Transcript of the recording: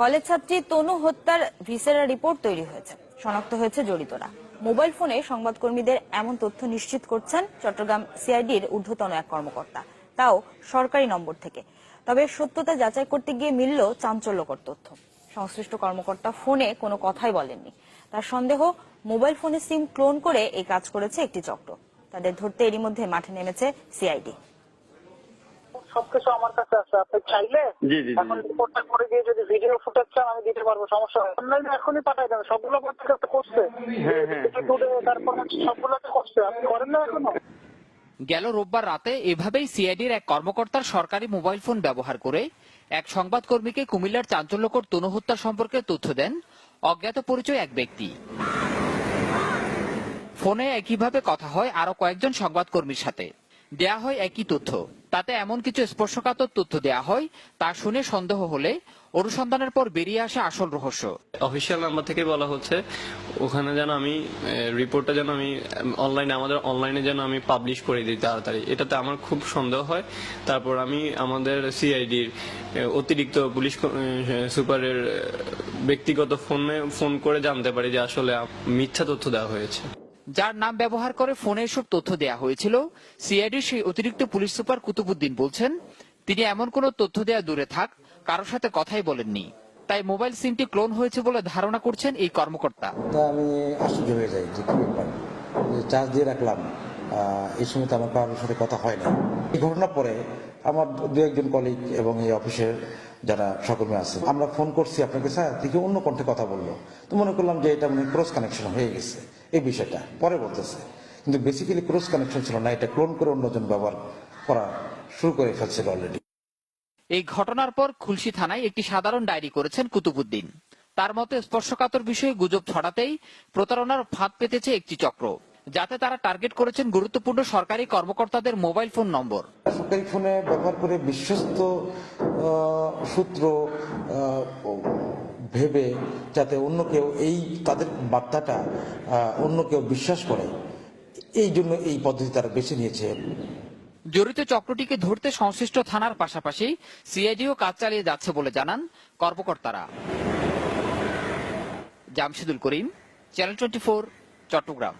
College ছাত্রী তনু হত্যার viscera report তৈরি হয়েছে। শনাক্ত হয়েছে জড়িতরা। মোবাইল ফোনে সংবাদকর্মীদের এমন তথ্য নিশ্চিত করছেন চট্টগ্রাম সিআইডির ঊর্ধ্বতন এক কর্মকর্তা। তাও সরকারি নম্বর থেকে। তবে সত্যতা যাচাই করতে গিয়ে মিলল চাঞ্চল্যকর তথ্য। সংশ্লিষ্ট কর্মকর্তা ফোনে কোনো কথাই বলেননি। তার সন্দেহ, মোবাইল ফোনে সিম ক্লোন করে এই কাজ করেছে একটি চক্র। তাদের ধরতে এরই মধ্যে মাঠে নেমেছে সিআইডি। সবকিছু আমার কাছে আছে আপনি চাইলে জি, জি, জি। এখন রিপোর্টটা করে দিয়ে যদি ভিডিও ফুটেজ চান আমি দিতে পারব সমস্যা হয় অনলাইনে এখনই পাঠাই দেন সবগুলো পত্রিকা তো করছে। হ্যাঁ, হ্যাঁ, টুডে তারপর সবগুলো তো করছে। আপনি করেন না এখনও? গেল রোববার রাতে এভাবেই সিআইডির এক কর্মকর্তার সরকারি মোবাইল ফোন ব্যবহার করে এক সংবাদকর্মীকে কুমিল্লার চাঞ্চল্যকর তনু হত্যা সম্পর্কে তথ্য দেন অজ্ঞাত পরিচয় এক ব্যক্তি। ফোনে একইভাবে কথা হয় আরও কয়েকজন সংবাদকর্মীর সাথে। দেয়া হয় একই তথ্য। তাতে এমন কিছু স্পর্শকাতর তথ্য দেয়া হয়, তা শুনে সন্দেহ হলে অনুসন্ধানের পর বেরিয়ে আসে আসল রহস্য। অফিসিয়াল নাম্বার থেকে বলা হচ্ছে, ওখানে যেন আমি রিপোর্টটা যেন আমি অনলাইনে আমাদের অনলাইনে যেন আমি পাবলিশ করে দিই তাড়াতাড়ি। এটাতে আমার খুব সন্দেহ হয়। তারপর আমি আমাদের সিআইডির অতিরিক্ত পুলিশ সুপারের ব্যক্তিগত ফোনে ফোন করে জানতে পারি যে আসলে মিথ্যা তথ্য দেওয়া হয়েছে। যার নাম ব্যবহার করে ফোনে এসব তথ্য দেয়া হয়েছিল। সিআইডির সেই অতিরিক্ত পুলিশ সুপার কুতুবুদ্দিন বলছেন, তিনি এমন কোনো তথ্য দেয়া দূরে থাক, কারোর সাথে কথাই বলেননি। তাই মোবাইল সিমটি ক্লোন হয়েছে বলে ধারণা করছেন এই কর্মকর্তা। আমি আশ্চর্য হয়ে যাই যে কি ব্যাপার? চার্জ দিয়ে রাখলাম এই সময় তো আমার কারোর সাথে কথা হয় না এই ঘটনার পরে আমার দু একজন কলিগ এবং এই অফিসের যারা সহকর্মী আছে আমরা ফোন করছি আপনাকে, স্যার, দেখি অন্য কণ্ঠে কথা বলল। তো মনে করলাম যে এটা মানে ক্রস কানেকশন হয়ে গেছে, এই বিষয়টা। পরে বলতেছে, কিন্তু বেসিক্যালি ক্রস কানেকশন ছিল না, এটা ক্লোন করে অন্যজন ব্যবহার করা শুরু করে ফেলছিল অলরেডি এই ঘটনার পর খুলশি থানায় একটি সাধারণ ডায়েরি করেছেন কুতুবুদ্দিন। তার মতে স্পর্শকাতর বিষয়ে গুজব ছড়াতেই প্রতারণার ফাঁদ পেতেছে একটি চক্র। যাতে তারা টার্গেট করেছেন গুরুত্বপূর্ণ সরকারি কর্মকর্তাদের মোবাইল ফোন নম্বর। সরকারি ফোনে ব্যবহার করে বিশ্বস্ত সূত্র ভেবে যাতে অন্য কেউ এই তাদের বার্তাটা অন্য কেউ বিশ্বাস করে এই জন্য এই পদ্ধতি তারা বেছে নিয়েছে। জড়িত চক্রটিকে ধরতে সংশ্লিষ্ট থানার পাশাপাশি সিআইডিও কাজ চালিয়ে যাচ্ছে বলে জানান কর্মকর্তারা। Jamshedul Karim channel twenty four Chittagong.